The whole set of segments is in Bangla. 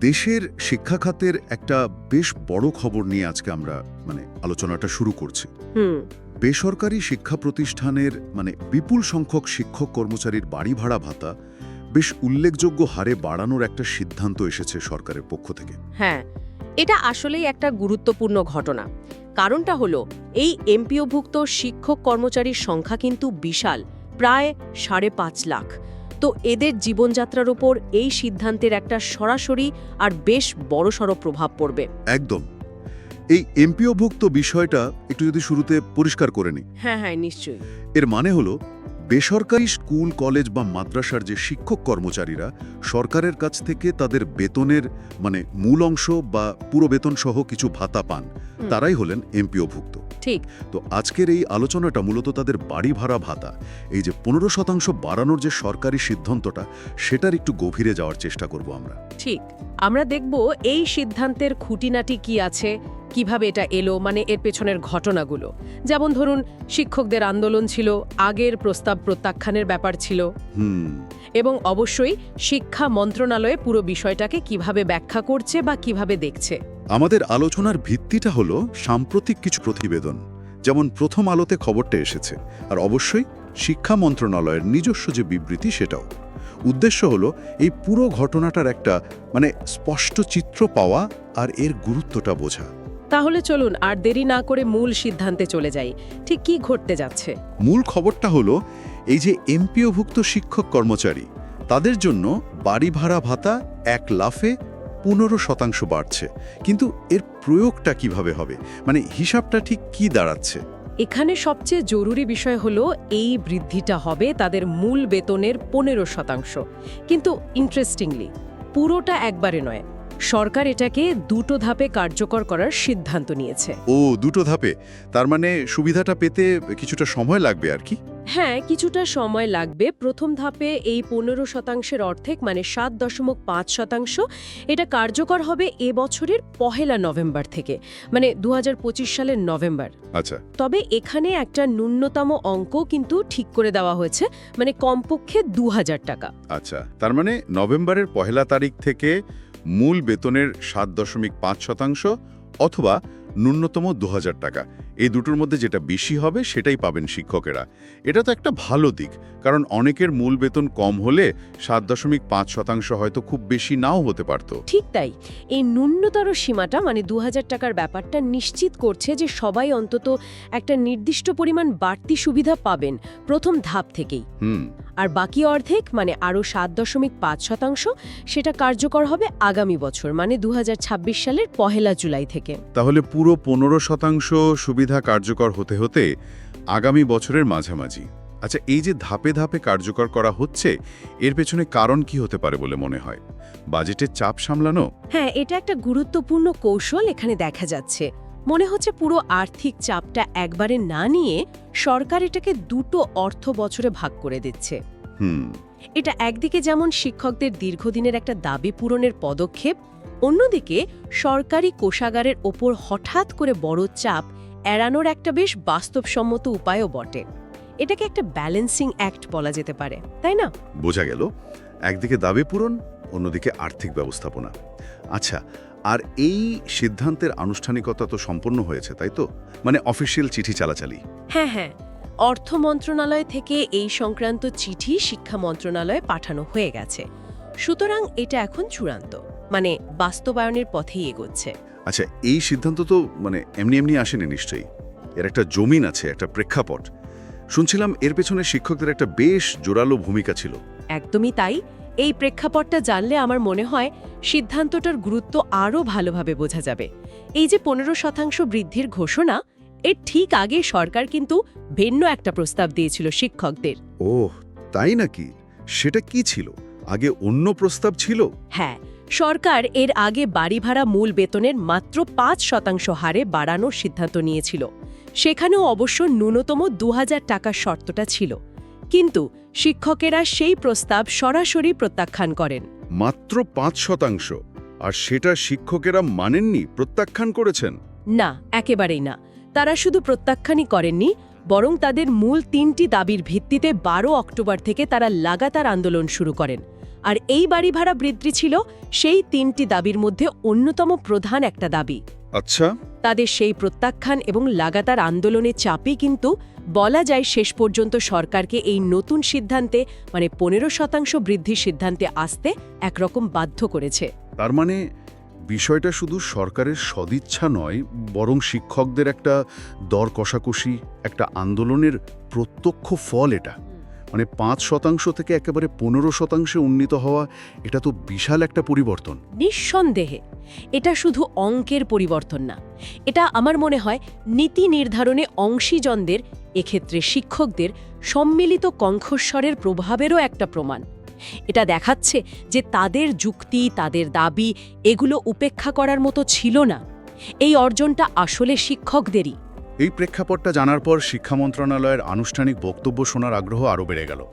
দেশের শিক্ষা খাতের একটা বেশ বড় খবর নিয়ে আজকে আমরা মানে আলোচনাটা শুরু করছি। বেসরকারি শিক্ষা প্রতিষ্ঠানের মানে বিপুল সংখ্যক শিক্ষক কর্মচারীর বাড়ি ভাড়া ভাতা বেশ উল্লেখযোগ্য হারে বাড়ানোর একটা সিদ্ধান্ত এসেছে সরকারের পক্ষ থেকে। হ্যাঁ এটা আসলেই একটা গুরুত্বপূর্ণ ঘটনা। কারণটা হলো এই এমপিওভুক্ত শিক্ষক কর্মচারীর সংখ্যা কিন্তু বিশাল প্রায় সাড়ে পাঁচ লাখ। তো এদের জীবনযাত্রার উপর এই সিদ্ধান্তের একটা সরাসরি আর বেশ বড়সড় প্রভাব পড়বে। একদম। এই এমপিওভুক্ত বিষয়টা একটু যদি শুরুতে পরিষ্কার করে নিই। হ্যাঁ হ্যাঁ নিশ্চয়ই। এর মানে হলো বেসরকারি স্কুল কলেজ বা মাদ্রাসার যে শিক্ষক কর্মচারীরা সরকারের কাছ থেকে তাদের বেতনের মানে মূল অংশ বা পুরো বেতন সহ কিছু ভাতা পান তারাই হলেন এমপিওভুক্ত। ঠিক। তো আজকের এই আলোচনাটা মূলত তাদের বাড়ি ভাড়া ভাতা এই যে পনেরো শতাংশ বাড়ানোর যে সরকারি সিদ্ধান্তটা সেটার একটু গভীরে যাওয়ার চেষ্টা করব আমরা। ঠিক। আমরা দেখব এই সিদ্ধান্তের খুঁটিনাটি কি আছে কীভাবে এটা এলো মানে এর পেছনের ঘটনাগুলো? যেমন ধরুন শিক্ষকদের আন্দোলন ছিল আগের প্রস্তাব প্রত্যাখ্যানের ব্যাপার ছিল। হুম। এবং অবশ্যই শিক্ষা মন্ত্রণালয়ে পুরো বিষয়টাকে কীভাবে ব্যাখ্যা করছে বা কীভাবে দেখছে। আমাদের আলোচনার ভিত্তিটা হলো সাম্প্রতিক কিছু প্রতিবেদন। যেমন প্রথম আলোতে খবরটা এসেছে আর অবশ্যই শিক্ষা মন্ত্রণালয়ের নিজস্ব যে বিবৃতি সেটাও। উদ্দেশ্য হলো এই পুরো ঘটনাটার একটা মানে স্পষ্ট চিত্র পাওয়া আর এর গুরুত্বটা বোঝা। তাহলে চলুন আর দেরি না করে মূল সিদ্ধান্তে চলে যাই। ঠিক কি ঘটতে যাচ্ছে? মূল খবরটা হলো এই যে এমপিওভুক্ত শিক্ষক কর্মচারী তাদের জন্য বাড়ি ভাড়া ভাতা এক লাফে পনেরো শতাংশ বাড়ছে। কিন্তু এর প্রয়োগটা কীভাবে হবে? মানে হিসাবটা ঠিক কি দাঁড়াচ্ছে? এখানে সবচেয়ে জরুরি বিষয় হলো এই বৃদ্ধিটা হবে তাদের মূল বেতনের পনেরো শতাংশ। কিন্তু ইন্টারেস্টিংলি পুরোটা একবারে নয়। সরকার এটাকে দুটো ধাপে কার্যকর করার সিদ্ধান্ত নিয়েছে। ও দুটো ধাপে? তার মানে সুবিধাটা পেতে কিছুটা সময় লাগবে আর কি? হ্যাঁ কিছুটা সময় লাগবে। প্রথম ধাপে এই পনেরো শতাংশের অর্ধেক মানে সাত দশমিক পাঁচ শতাংশ এটা কার্যকর হবে এ বছরের পহেলা নভেম্বর থেকে মানে দু হাজার পঁচিশ সালের নভেম্বর। আচ্ছা। তবে এখানে একটা ন্যূনতম অঙ্ক কিন্তু ঠিক করে দেওয়া হয়েছে মানে কমপক্ষে দু হাজার টাকা। আচ্ছা তার মানে নভেম্বরের পহেলা তারিখ থেকে মূল বেতনের সাত দশমিক পাঁচ শতাংশ অথবা ন্যূনতম দু হাজার টাকা। এই দুটোর মধ্যে যেটা বেশি হবে সেটাই পাবেন শিক্ষকেরা। এটা তো একটা ভালো দিক কারণ অনেকের মূল বেতন কম হলে সাত দশমিক পাঁচ শতাংশ হয়তো খুব বেশি নাও হতে পারত। ঠিক তাই। এই ন্যূনতর সীমাটা মানে দু হাজার টাকার ব্যাপারটা নিশ্চিত করছে যে সবাই অন্তত একটা নির্দিষ্ট পরিমাণ বাড়তি সুবিধা পাবেন প্রথম ধাপ থেকেই। হুম। আর বাকি অর্ধেক মানে আরও সাত দশমিক পাঁচ শতাংশ সেটা কার্যকর হবে আগামী বছর মানে দু হাজার ছাব্বিশ সালের পহেলা জুলাই থেকে। তাহলে পুরো পনেরো শতাংশ সুবিধা কার্যকর হতে হতে আগামী বছরের মাঝামাঝি। আচ্ছা এই যে ধাপে ধাপে কার্যকর করা হচ্ছে এর পেছনে কারণ কি হতে পারে বলে মনে হয়? বাজেটের চাপ সামলানো? হ্যাঁ এটা একটা গুরুত্বপূর্ণ কৌশল এখানে দেখা যাচ্ছে। মনে হচ্ছে পুরো আর্থিক চাপটা একবারে না নিয়ে সরকার এটাকে দুটো অর্থ বছরে ভাগ করে দিচ্ছে। হুম। এটা একদিকে যেমন শিক্ষকদের দীর্ঘদিনের একটা দাবি পূরণের পদক্ষেপ অন্যদিকে সরকারি কোষাগারের ওপর হঠাৎ করে বড় চাপ এড়ানোর একটা বেশ বাস্তবসম্মত উপায়ও বটে। এটাকে একটা ব্যালেন্সিং অ্যাক্ট বলা যেতে পারে তাই না? বোঝা গেল। একদিকে দাবি পূরণ অন্যদিকে আর্থিক ব্যবস্থাপনা। আচ্ছা আর এই সিদ্ধান্তের আনুষ্ঠানিকতা তো সম্পন্ন হয়েছে তাই তো? মানে অফিসিয়াল চিঠি চালাচালি। হ্যাঁ হ্যাঁ। অর্থ মন্ত্রণালয় থেকে এই সংক্রান্ত চিঠি শিক্ষা মন্ত্রণালয়ে পাঠানো হয়ে গেছে। সুতরাং এটা এখন চূড়ান্ত। মানে বাস্তবায়নের পথেই এগোচ্ছে। আচ্ছা এই সিদ্ধান্ত তো মানে এমনি এমনি আসেনি নিশ্চয়ই। এর একটা জমিন আছে একটা প্রেক্ষাপট। শুনছিলাম এর পেছনে শিক্ষকদের একটা বেশ জোরালো ভূমিকা ছিল। একদমই তাই। এই প্রেক্ষাপটটা জানলে আমার মনে হয় সিদ্ধান্তটার গুরুত্ব আরও ভালোভাবে বোঝা যাবে। এই যে পনেরো শতাংশ বৃদ্ধির ঘোষণা এর ঠিক আগে সরকার কিন্তু ভিন্ন একটা প্রস্তাব দিয়েছিল শিক্ষকদের। ওহ তাই নাকি? সেটা কি ছিল? আগে অন্য প্রস্তাব ছিল? হ্যাঁ সরকার এর আগে বাড়ি ভাড়া মূল বেতনের মাত্র পাঁচ শতাংশ হারে বাড়ানোর সিদ্ধান্ত নিয়েছিল। সেখানেও অবশ্য ন্যূনতম দু হাজার টাকার শর্তটা ছিল। কিন্তু শিক্ষকেরা সেই প্রস্তাব সরাসরি প্রত্যাখ্যান করেন। মাত্র পাঁচ শতাংশ? আর সেটা শিক্ষকেরা মানেননি প্রত্যাখ্যান করেছেন? না একেবারেই না। তারা শুধু প্রত্যাখ্যানই করেননি বরং তাদের মূল তিনটি দাবির ভিত্তিতে বারো অক্টোবর থেকে তারা লাগাতার আন্দোলন শুরু করেন। আর এই বাড়ি ভাড়া বৃদ্ধি ছিল সেই তিনটি দাবির মধ্যে অন্যতম প্রধান একটা দাবি। আচ্ছা। তাদের সেই প্রত্যাখ্যান এবং লাগাতার আন্দোলনের চাপে কিন্তু বলা যায় শেষ পর্যন্ত সরকারকে এই নতুন সিদ্ধান্তে মানে পনেরো শতাংশ বৃদ্ধির সিদ্ধান্তে আসতে একরকম বাধ্য করেছে। তার মানে বিষয়টা শুধু সরকারের সদিচ্ছা নয় বরং শিক্ষকদের একটা দর কষাকষি একটা আন্দোলনের প্রত্যক্ষ ফল এটা। মানে পাঁচ শতাংশ থেকে একেবারে পনেরো শতাংশে উন্নীত হওয়া, এটা তো বিশাল একটা পরিবর্তন। নিঃসন্দেহে, এটা শুধু অঙ্কের পরিবর্তন না, এটা আমার মনে হয় নীতি নির্ধারণে অংশীজনদের, এক্ষেত্রে শিক্ষকদের, সম্মিলিত কণ্ঠস্বরের প্রভাবেরও একটা প্রমাণ। এটা দেখাচ্ছে যে তাদের যুক্তি, তাদের দাবি, এগুলো উপেক্ষা করার মতো ছিল না। এই অর্জনটা আসলে শিক্ষকদেরই। এই প্রেক্ষাপটটা জানার পর শিক্ষা মন্ত্রণালয়ের আনুষ্ঠানিক বক্তব্য শোনার আগ্রহ আরও বেড়ে গেল।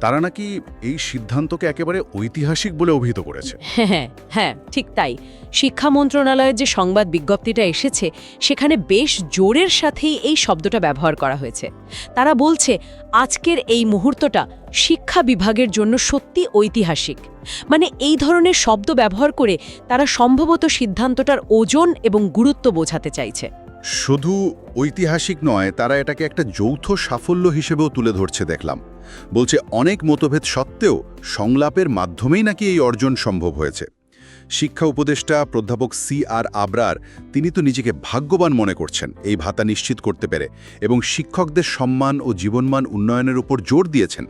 তারা নাকি এই সিদ্ধান্তকে একেবারে ঐতিহাসিক বলে অভিহিত করেছে। হ্যাঁ হ্যাঁ হ্যাঁ ঠিক তাই। শিক্ষা মন্ত্রণালয়ের যে সংবাদ বিজ্ঞপ্তিটা এসেছে, সেখানে বেশ জোরের সাথেই এই শব্দটা ব্যবহার করা হয়েছে। তারা বলছে, আজকের এই মুহূর্তটা শিক্ষা বিভাগের জন্য সত্যি ঐতিহাসিক। মানে এই ধরনের শব্দ ব্যবহার করে তারা সম্ভবত সিদ্ধান্তটার ওজন এবং গুরুত্ব বোঝাতে চাইছে। শুধু ঐতিহাসিক নয়, তারা এটাকে একটা যৌথ সাফল্য হিসেবেও তুলে ধরছে, দেখলাম। বলছে, অনেক মতভেদ সত্ত্বেও সংলাপের মাধ্যমেই নাকি এই অর্জন সম্ভব হয়েছে। শিক্ষা উপদেষ্টা প্রাধ্যাপক সি আর আবরার, তিনি তো নিজেকে ভাগ্যবান মনে করছেন, এই ভাতা নিশ্চিত করতে পেরে, এবং শিক্ষকদের সম্মান ও জীবনমান উন্নয়নের উপর জোর দিয়েছেন।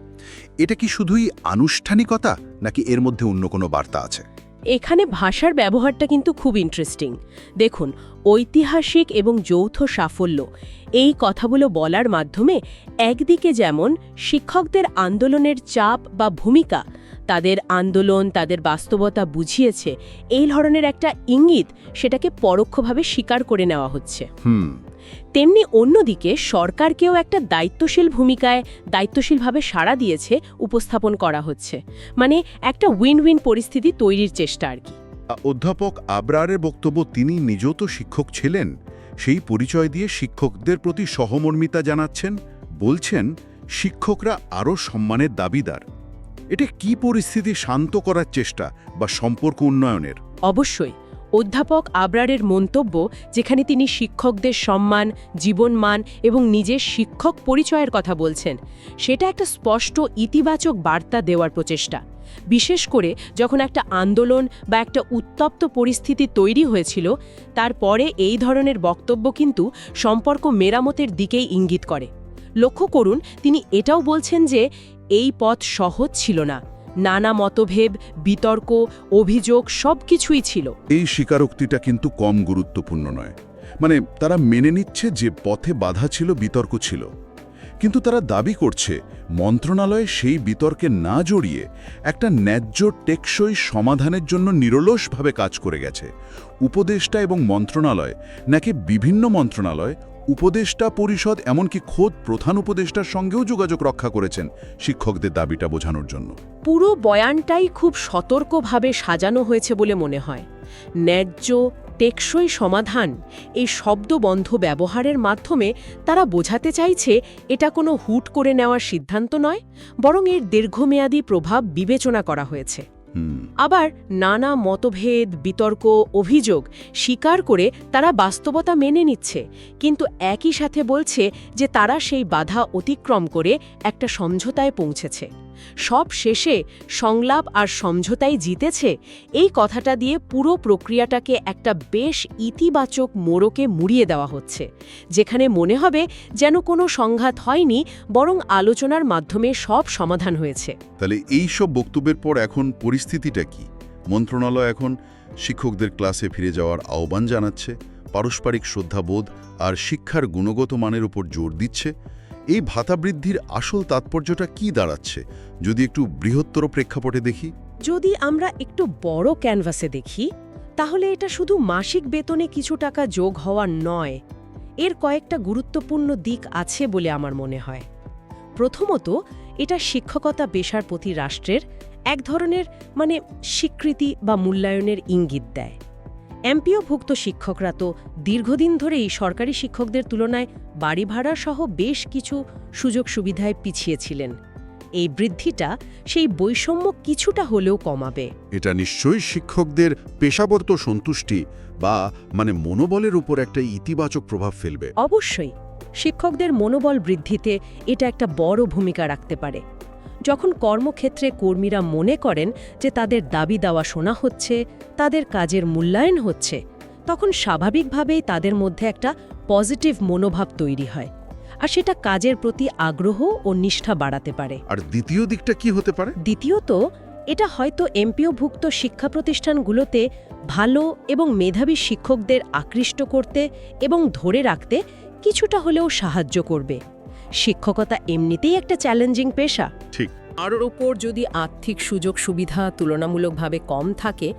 এটা কি শুধুই আনুষ্ঠানিকতা, নাকি এর মধ্যে অন্য কোনো বার্তা আছে? এখানে ভাষার ব্যবহারটা কিন্তু খুব ইন্টারেস্টিং দেখুন, ঐতিহাসিক এবং যৌথ সাফল্য, এই কথাগুলো বলার মাধ্যমে একদিকে যেমন শিক্ষকদের আন্দোলনের চাপ বা ভূমিকা, তাদের আন্দোলন, তাদের বাস্তবতা বুঝিয়েছে, এই ধরনের একটা ইঙ্গিত সেটাকে পরোক্ষভাবে স্বীকার করে নেওয়া হচ্ছে। হুম তেমনি অন্যদিকে সরকারকেও একটা দায়িত্বশীল ভূমিকায় দায়িত্বশীলভাবে সাড়া দিয়েছে উপস্থাপন করা হচ্ছে। মানে একটা উইন উইন পরিস্থিতি তৈরির চেষ্টা আর কি। অধ্যাপক আবরারের বক্তব্য তিনি নিজেও তো শিক্ষক ছিলেন সেই পরিচয় দিয়ে শিক্ষকদের প্রতি সহমর্মিতা জানাচ্ছেন বলছেন শিক্ষকরা আরও সম্মানের দাবিদার। এটা কি পরিস্থিতি শান্ত করার চেষ্টা বা সম্পর্ক উন্নয়নের? অবশ্যই। অধ্যাপক আবরারের মন্তব্য, যেখানে তিনি শিক্ষকদের সম্মান, জীবনমান এবং নিজের শিক্ষক পরিচয়ের কথা বলছেন। সেটা একটা স্পষ্ট ইতিবাচক বার্তা দেওয়ার প্রচেষ্টা। বিশেষ করে যখন একটা আন্দোলন বা একটা উত্তপ্ত পরিস্থিতি তৈরি হয়েছিল, তারপরে এই ধরনের বক্তব্য কিন্তু সম্পর্ক মেরামতের দিকেই ইঙ্গিত করে। লক্ষ্য করুন, তিনি এটাও বলছেন যে, এই পথ সহজ ছিল না। নানা মতভেদ, বিতর্ক, অভিযোগ সব কিছুই ছিল। এই স্বীকারোক্তিটা কিন্তু কম গুরুত্বপূর্ণ নয়। মানে তারা মেনে নিচ্ছে যে পথে বাধা ছিল, বিতর্ক ছিল। কিন্তু তারা দাবি করছে, মন্ত্রণালয়ে সেই বিতর্কে না জড়িয়ে একটা ন্যায্য টেকসই সমাধানের জন্য নিরলসভাবে কাজ করে গেছে। উপদেষ্টা এবং মন্ত্রণালয়, নাকি বিভিন্ন মন্ত্রণালয় উপদেষ্টা পরিষদ এমনকি খোদ প্রধান উপদেষ্টার সঙ্গেও যোগাযোগ রক্ষা করেছেন শিক্ষকদের দাবিটা বোঝানোর জন্য। পুরো বয়ানটাই খুব সতর্কভাবে সাজানো হয়েছে বলে মনে হয়। ন্যায্য, টেকসই সমাধান এই শব্দবন্ধ ব্যবহারের মাধ্যমে তারা বোঝাতে চাইছে এটা কোনো হুট করে নেওয়ার সিদ্ধান্ত নয়, বরং এর দীর্ঘমেয়াদী প্রভাব বিবেচনা করা হয়েছে। আবার নানা মতভেদ, বিতর্ক, অভিযোগ স্বীকার করে তারা বাস্তবতা মেনে নিচ্ছে। কিন্তু একই সাথে বলছে যে তারা সেই বাধা অতিক্রম করে একটা সমঝোতায় পৌঁছেছে। সব শেষে সংলাপ আর সমঝোতাই জিতেছে, এই কথাটা দিয়ে পুরো প্রক্রিয়াটাকে একটা বেশ ইতিবাচক মোড়কে মুড়িয়ে দেওয়া হচ্ছে, যেখানে মনে হবে যেন কোনো সংঘাত হয়নি, বরং আলোচনার মাধ্যমে সব সমাধান হয়েছে। তাহলে এই সব বক্তব্যের পর এখন পরিস্থিতিটা কি? মন্ত্রণালয় এখন শিক্ষকদের ক্লাসে ফিরে যাওয়ার আহ্বান জানাচ্ছে, পারস্পরিক শ্রদ্ধাবোধ আর শিক্ষার গুণগত মানের উপর জোর দিচ্ছে এই ভাতা বৃদ্ধির আসল তাৎপর্যটা কি দাঁড়াচ্ছে? যদি একটু বৃহত্তর প্রেক্ষাপটে দেখি। যদি আমরা একটু বড় ক্যানভাসে দেখি, তাহলে এটা শুধু মাসিক বেতনে কিছু টাকা যোগ হওয়া নয়, এর কয়েকটা গুরুত্বপূর্ণ দিক আছে বলে আমার মনে হয়। প্রথমত, এটা শিক্ষকতা পেশার প্রতি রাষ্ট্রের এক ধরনের মানে স্বীকৃতি বা মূল্যায়নের ইঙ্গিত দেয়। এমপিওভুক্ত শিক্ষকরা তো দীর্ঘদিন ধরেই সরকারি শিক্ষকদের তুলনায় বাড়ি ভাড়া সহ বেশ কিছু সুযোগ সুবিধায় পিছিয়েছিলেন এই বৃদ্ধিটা সেই বৈষম্য কিছুটা হলেও কমাবে। এটা নিশ্চয়ই শিক্ষকদের পেশাবর্ত সন্তুষ্টি বা মানে মনোবলের উপর একটা ইতিবাচক প্রভাব ফেলবে। অবশ্যই শিক্ষকদের মনোবল বৃদ্ধিতে এটা একটা বড় ভূমিকা রাখতে পারে। যখন কর্মক্ষেত্রে কর্মীরা মনে করেন যে তাদের দাবি দেওয়া শোনা হচ্ছে তাদের কাজের মূল্যায়ন হচ্ছে তখন স্বাভাবিকভাবেই তাদের মধ্যে একটা পজিটিভ মনোভাব তৈরি হয় আর সেটা কাজের প্রতি আগ্রহ ও নিষ্ঠা বাড়াতে পারে। আর দ্বিতীয় দিকটা কি হতে পারে? দ্বিতীয়ত এটা হয়তো এমপিওভুক্ত শিক্ষা প্রতিষ্ঠানগুলোতে ভালো এবং মেধাবী শিক্ষকদের আকৃষ্ট করতে এবং ধরে রাখতে কিছুটা হলেও সাহায্য করবে। শিক্ষকতা এমনিতেই একটা চ্যালেঞ্জিং পেশা। ঠিক। আর ওপর যদি আর্থিক সুযোগ সুবিধা তুলনামূলকভাবে কম থাকে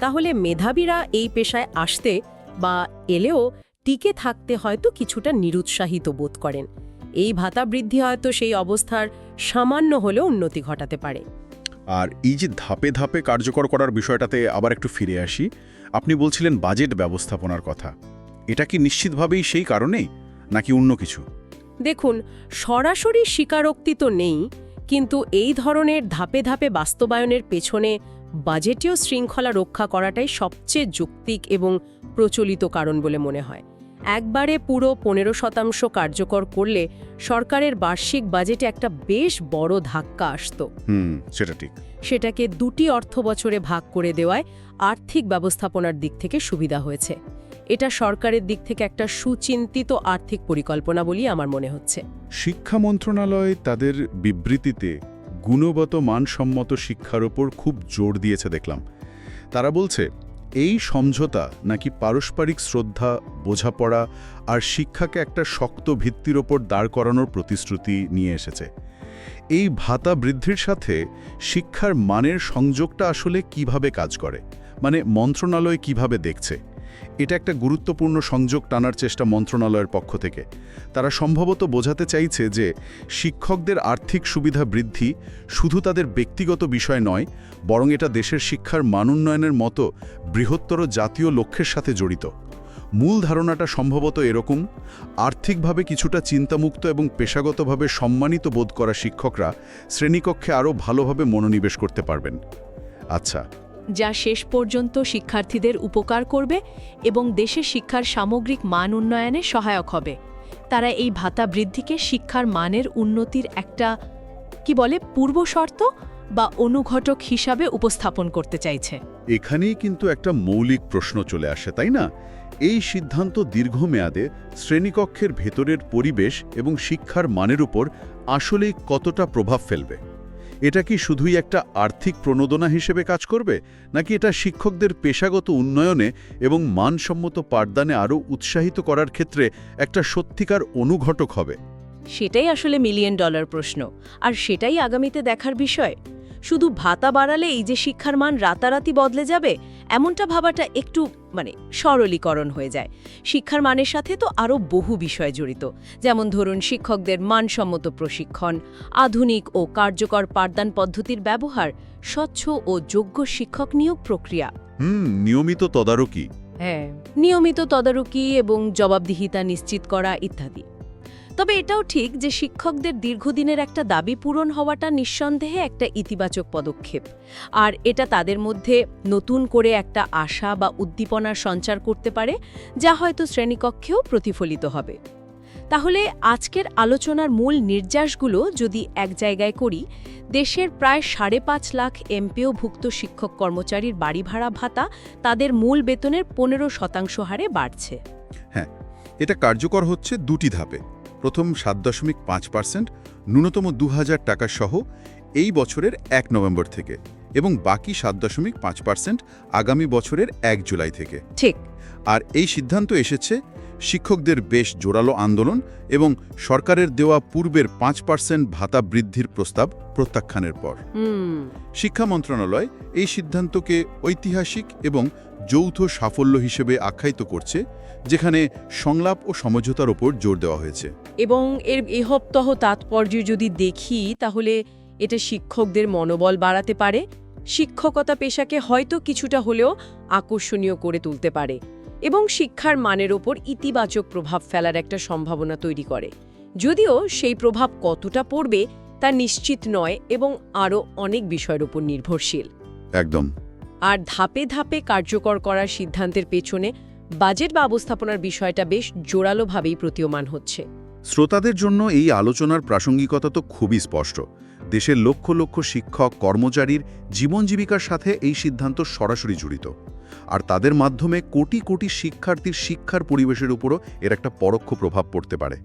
তাহলে মেধাবীরা এই পেশায় আসতে বা এলেও টিকে থাকতে হয়তো কিছুটা নিরুৎসাহিত বোধ করেন। এই ভাতা বৃদ্ধি হয়তো সেই অবস্থার সামান্য হলেও উন্নতি ঘটাতে পারে। আর এই যে ধাপে ধাপে কার্যকর করার বিষয়টাতে আবার একটু ফিরে আসি। আপনি বলছিলেন বাজেট ব্যবস্থাপনার কথা। এটা কি নিশ্চিতভাবেই সেই কারণেই নাকি অন্য কিছু? দেখুন সরাসরি স্বীকারোক্তি তো নেই কিন্তু এই ধরনের ধাপে ধাপে বাস্তবায়নের পেছনে বাজেটীয় শৃঙ্খলা রক্ষা করাটাই সবচেয়ে যৌক্তিক এবং প্রচলিত কারণ বলে মনে হয়। একবারে পুরো পনেরো শতাংশ কার্যকর করলে সরকারের বার্ষিক বাজেটে একটা বেশ বড় ধাক্কা আসত। সেটা ঠিক। সেটাকে দুটি অর্থ বছরে ভাগ করে দেওয়ায় আর্থিক ব্যবস্থাপনার দিক থেকে সুবিধা হয়েছে। এটা সরকারের দিক থেকে একটা সুচিন্তিত আর্থিক পরিকল্পনা বলেই আমার মনে হচ্ছে। শিক্ষা মন্ত্রণালয় তাদের বিবৃতিতে গুণগত মানসম্মত শিক্ষার ওপর খুব জোর দিয়েছে দেখলাম। তারা বলছে, এই সমঝোতা নাকি পারস্পরিক শ্রদ্ধা, বোঝাপড়া আর শিক্ষাকে একটা শক্ত ভিত্তির ওপর দাঁড় করানোর প্রতিশ্রুতি নিয়ে এসেছে। এই ভাতা বৃদ্ধির সাথে শিক্ষার মানের সংযোগটা আসলে কীভাবে কাজ করে? মানে মন্ত্রণালয় কীভাবে দেখছে? এটা একটা গুরুত্বপূর্ণ সংযোগ টানার চেষ্টা মন্ত্রণালয়ের পক্ষ থেকে। তারা সম্ভবত বোঝাতে চাইছে যে, শিক্ষকদের আর্থিক সুবিধা বৃদ্ধি শুধু তাদের ব্যক্তিগত বিষয় নয়, বরং এটা দেশের শিক্ষার মানোন্নয়নের মতো বৃহত্তর জাতীয় লক্ষ্যের সাথে জড়িত। মূল ধারণাটা সম্ভবত এরকম, আর্থিকভাবে কিছুটা চিন্তামুক্ত এবং পেশাগতভাবে সম্মানিত বোধ করা শিক্ষকরা শ্রেণীকক্ষে আরও ভালোভাবে মনোনিবেশ করতে পারবেন। আচ্ছা যা শেষ পর্যন্ত শিক্ষার্থীদের উপকার করবে এবং দেশের শিক্ষার সামগ্রিক মান উন্নয়নে সহায়ক হবে। তারা এই ভাতা বৃদ্ধিকে শিক্ষার মানের উন্নতির একটা, কি বলে পূর্বশর্ত বা অনুঘটক হিসাবে উপস্থাপন করতে চাইছে। এখানেই কিন্তু একটা মৌলিক প্রশ্ন চলে আসে, তাই না? এই সিদ্ধান্ত দীর্ঘমেয়াদে শ্রেণীকক্ষের ভেতরের পরিবেশ এবং শিক্ষার মানের উপর আসলেই কতটা প্রভাব ফেলবে? এটা কি শুধুই একটা আর্থিক প্রণোদনা হিসেবে কাজ করবে, নাকি এটা শিক্ষকদের পেশাগত উন্নয়নে এবং মানসম্মত পাঠদানে আরও উৎসাহিত করার ক্ষেত্রে একটা সত্যিকার অনুঘটক হবে? সেটাই আসলে মিলিয়ন ডলার প্রশ্ন। আর সেটাই আগামীতে দেখার বিষয়। শুধু ভাতা বাড়ালে এই যে শিক্ষার মান রাতারাতি বদলে যাবে এমনটা ভাবাটা একটু মানে সরলীকরণ হয়ে যায়। শিক্ষার মানের সাথে তো আরও বহু বিষয় জড়িত যেমন ধরুন শিক্ষকদের মানসম্মত প্রশিক্ষণ আধুনিক ও কার্যকর পাঠদান পদ্ধতির ব্যবহার স্বচ্ছ ও যোগ্য শিক্ষক নিয়োগ প্রক্রিয়া। হুম নিয়মিত তদারকি। হ্যাঁ নিয়মিত তদারকি এবং জবাবদিহিতা নিশ্চিত করা ইত্যাদি। তবে এটাও ঠিক যে শিক্ষকদের দীর্ঘদিনের একটা দাবি পূরণ হওয়াটা নিঃসন্দেহে একটা ইতিবাচক পদক্ষেপ। আর এটা তাদের মধ্যে নতুন করে একটা আশা বা উদ্দীপনার সঞ্চার করতে পারে, যা হয়তো শ্রেণীকক্ষেও প্রতিফলিত হবে। তাহলে আজকের আলোচনার মূল নির্যাসগুলো যদি এক জায়গায় করি, দেশের প্রায় সাড়ে পাঁচ লাখ এমপিওভুক্ত শিক্ষক কর্মচারীর বাড়ি ভাড়া ভাতা তাদের মূল বেতনের পনেরো শতাংশ হারে বাড়ছে। হ্যাঁ এটা কার্যকর হচ্ছে দুটি ধাপে। প্রথম সাত দশমিক পাঁচ পার্সেন্ট ন্যূনতম দু হাজার টাকা সহ এই বছরের এক নভেম্বর থেকে এবং বাকি সাত দশমিক পাঁচ পার্সেন্ট আগামী বছরের এক জুলাই থেকে। ঠিক। আর এই সিদ্ধান্ত এসেছে শিক্ষকদের বেশ জোরালো আন্দোলন এবং সরকারের দেওয়া পূর্বের পাঁচ পার্সেন্ট ভাতা বৃদ্ধির প্রস্তাব প্রত্যাখ্যানের পর। শিক্ষা মন্ত্রণালয় এই সিদ্ধান্তকে ঐতিহাসিক এবং যৌথ সাফল্য হিসেবে আখ্যায়িত করছে যেখানে সংলাপ ও সমঝোতার ওপর জোর দেওয়া হয়েছে। এবং এর এহপ্তহ তাৎপর্য যদি দেখি তাহলে এটা শিক্ষকদের মনোবল বাড়াতে পারে। শিক্ষকতা পেশাকে হয়তো কিছুটা হলেও আকর্ষণীয় করে তুলতে পারে এবং শিক্ষার মানের ওপর ইতিবাচক প্রভাব ফেলার একটা সম্ভাবনা তৈরি করে। যদিও সেই প্রভাব কতটা পড়বে তা নিশ্চিত নয় এবং আরও অনেক বিষয়ের উপর নির্ভরশীল। একদম। আর ধাপে ধাপে কার্যকর করার সিদ্ধান্তের পেছনে বাজেট ব্যবস্থাপনার বিষয়টা বেশ জোরালোভাবেই প্রতীয়মান হচ্ছে। শ্রোতাদের জন্য এই আলোচনার প্রাসঙ্গিকতা তো খুবই স্পষ্ট। দেশের লক্ষ লক্ষ শিক্ষক কর্মচারীর জীবন জীবিকার সাথে এই সিদ্ধান্ত সরাসরি জড়িত। আর তাদের মাধ্যমে কোটি কোটি শিক্ষার্থীর শিক্ষার পরিবেশের উপরও এর একটা পরোক্ষ প্রভাব পড়তে পারে।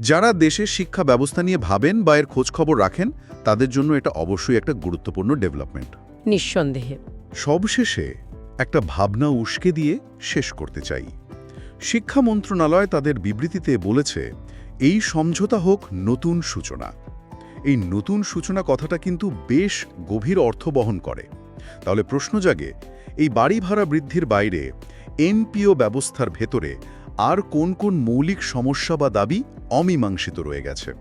যারা দেশের শিক্ষা ব্যবস্থা নিয়ে ভাবেন বা এর খোঁজখবর রাখেন তাদের জন্য এটা অবশ্যই একটা গুরুত্বপূর্ণ ডেভেলপমেন্ট। নিঃসন্দেহে। সবশেষে একটা ভাবনা উস্কে দিয়ে শেষ করতে চাই। শিক্ষা মন্ত্রণালয় তাদের বিবৃতিতে বলেছে, এই সমঝোতা হোক নতুন সূচনা। এই নতুন সূচনা কথাটা কিন্তু বেশ গভীর অর্থ বহন করে। তাহলে প্রশ্ন জাগে, এই বাড়ি ভাড়া বৃদ্ধির বাইরে এমপিও ব্যবস্থার ভেতরে আর কোন কোন মৌলিক সমস্যা বা দাবি অমীমাংসিত রয়ে গেছে?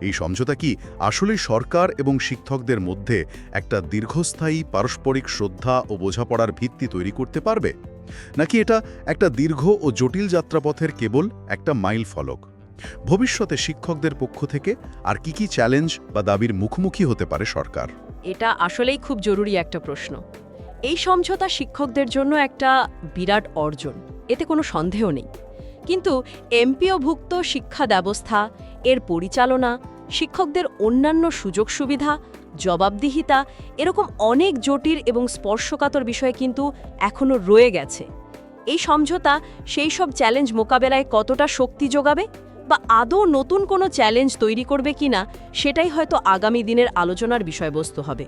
এই সমঝোতা কি আসলে সরকার এবং শিক্ষকদের মধ্যে একটা দীর্ঘস্থায়ী পারস্পরিক শ্রদ্ধা ও বোঝাপড়ার ভিত্তি তৈরি করতে পারবে? নাকি এটা একটা দীর্ঘ ও জটিল যাত্রাপথের কেবল একটা মাইল ফলক? ভবিষ্যতে শিক্ষকদের পক্ষ থেকে আর কি কি চ্যালেঞ্জ বা দাবির মুখোমুখি হতে পারে সরকার? এটা আসলেই খুব জরুরি একটা প্রশ্ন। এই সমঝোতা শিক্ষকদের জন্য একটা বিরাট অর্জন, এতে কোনো সন্দেহ নেই। কিন্তু এমপিওভুক্ত শিক্ষা ব্যবস্থা এর পরিচালনা, শিক্ষকদের অন্যান্য সুযোগ সুবিধা, জবাবদিহিতা, এরকম অনেক জটিল এবং স্পর্শকাতর বিষয় কিন্তু এখনও রয়ে গেছে। এই সমঝোতা সেই সব চ্যালেঞ্জ মোকাবেলায় কতটা শক্তি যোগাবে বা আদৌ নতুন কোনো চ্যালেঞ্জ তৈরি করবে কিনা সেটাই হয়তো আগামী দিনের আলোচনার বিষয়বস্তু হবে।